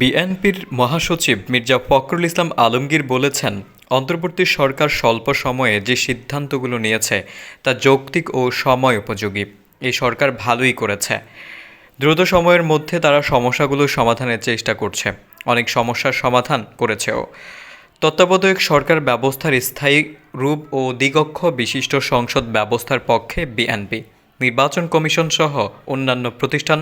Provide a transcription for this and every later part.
বিএনপির মহাসচিব মির্জা ফখরুল ইসলাম আলমগীর বলেছেন, অন্তর্বর্তী সরকার স্বল্প সময়ে যে সিদ্ধান্তগুলো নিয়েছে তা যৌক্তিক ও সময় উপযোগী। এই সরকার ভালোই করেছে। দ্রুত সময়ের মধ্যে তারা সমস্যাগুলো সমাধানের চেষ্টা করছে। অনেক সমস্যার সমাধান করেছেও। তত্ত্বাবধায়ক সরকার ব্যবস্থার স্থায়ী রূপ ও দ্বিগক্ষ বিশিষ্ট সংসদ ব্যবস্থার পক্ষে বিএনপি। নির্বাচন কমিশন সহ অন্যান্য প্রতিষ্ঠান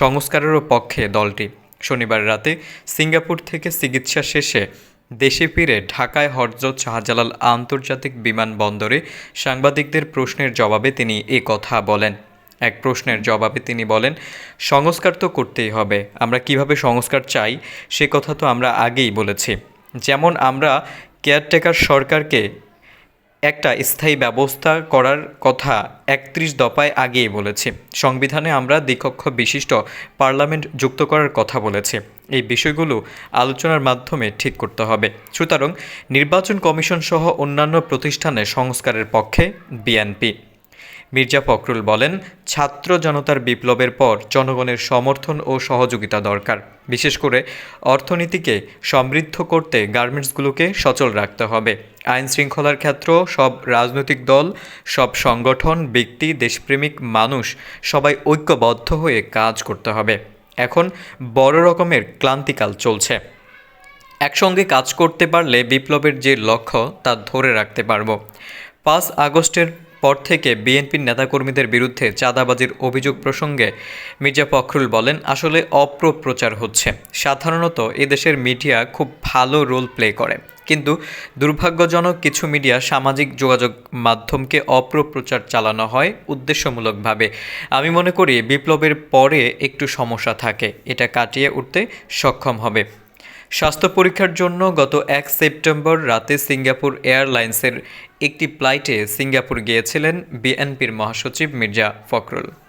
সংস্কারেরও পক্ষে দলটি। শনিবার রাতে সিঙ্গাপুর থেকে চিকিৎসা শেষে দেশে ফিরে ঢাকায় হরজত শাহজালাল আন্তর্জাতিক বিমানবন্দরে সাংবাদিকদের প্রশ্নের জবাবে তিনি এ কথা বলেন। এক প্রশ্নের জবাবে তিনি বলেন, সংস্কার তো করতেই হবে। আমরা কীভাবে সংস্কার চাই সে কথা তো আমরা আগেই বলেছি। যেমন আমরা কেয়ারটেকার সরকারকে একটা স্থায়ী ব্যবস্থা করার কথা একত্রিশ দফায় আগেই বলেছে। সংবিধানে আমরা দ্বিকক্ষ বিশিষ্ট পার্লামেন্ট যুক্ত করার কথা বলেছে। এই বিষয়গুলো আলোচনার মাধ্যমে ঠিক করতে হবে। সুতরাং নির্বাচন কমিশন সহ অন্যান্য প্রতিষ্ঠানে সংস্কারের পক্ষে বিএনপি। মির্জা ফখরুল বলেন, ছাত্র জনতার বিপ্লবের পর জনগণের সমর্থন ও সহযোগিতা দরকার। বিশেষ করে অর্থনীতিকে সমৃদ্ধ করতে গার্মেন্টসগুলোকে সচল রাখতে হবে। আইন শৃঙ্খলার ক্ষেত্র, সব রাজনৈতিক দল, সব সংগঠন, ব্যক্তি, দেশপ্রেমিক, মানুষ, সবাই ঐক্যবদ্ধ হয়ে কাজ করতে হবে। এখন বড় রকমের ক্লান্তিকাল চলছে। একসঙ্গে কাজ করতে পারলে বিপ্লবের যে লক্ষ্য, তা ধরে রাখতে পারব। পাঁচ আগস্টের পর থেকে বিএনপির নেতাকর্মীদের বিরুদ্ধে চাঁদাবাজির অভিযোগ প্রসঙ্গে মির্জা ফখরুল বলেন, আসলে অপ্রপ্রচার হচ্ছে। সাধারণত এদেশের মিডিয়া খুব ভালো রোল প্লে করে। কিন্তু দুর্ভাগ্যজনক কিছু মিডিয়া সামাজিক যোগাযোগ মাধ্যমকে অপ্রপ্রচার চালানো হয় উদ্দেশ্যমূলকভাবে। আমি মনে করি বিপ্লবের পরে একটু সমস্যা থাকে। এটা কাটিয়ে উঠতে সক্ষম হবে। স্বাস্থ্য পরীক্ষার জন্য গত এক সেপ্টেম্বর রাতে সিঙ্গাপুর এয়ারলাইন্সের একটি ফ্লাইটে সিঙ্গাপুর গিয়েছিলেন বিএনপির মহাসচিব মির্জা ফখরুল।